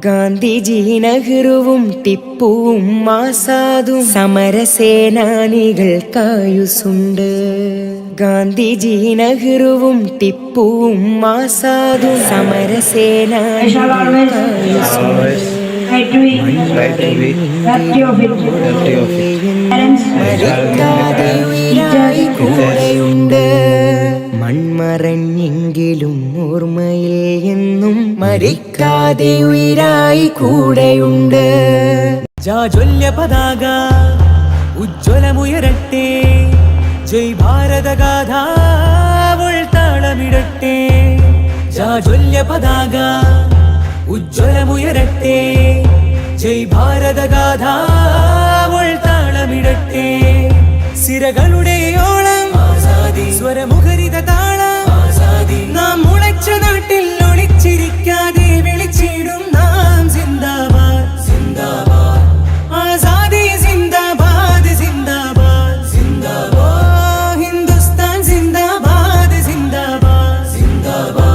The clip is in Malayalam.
ഗാന്ധിജി നെഹ്റുവും ടിപ്പുവും ആസാദും സമരസേനാനികൾക്കായുസുണ്ട് ഗാന്ധിജി നെഹ്റുവും ടിപ്പുവും ആസാദും സമരസേനാനികൾക്കായുസുണ്ട് മരിക്കാതെ ഉയിരായി മൺമറഞ്ഞെങ്കിലും ഓർമ്മയിൽ എന്നും മരിക്കാതെ ഉയരായി കൂടെയുണ്ട്. ജാജ്വല്യ പതാക ഉജ്ജ്വലമുയരട്ടെ ജയ് ഭാരതഗാഥ താളമിടട്ടെ ജാജ്വല്യ പതാക ഉജ്ജ്വലമുയരട്ടെ ജയ് ഭാരതഗാഥ താളമിടട്ടെ സിരകളുടെ ഓളം ആസാദി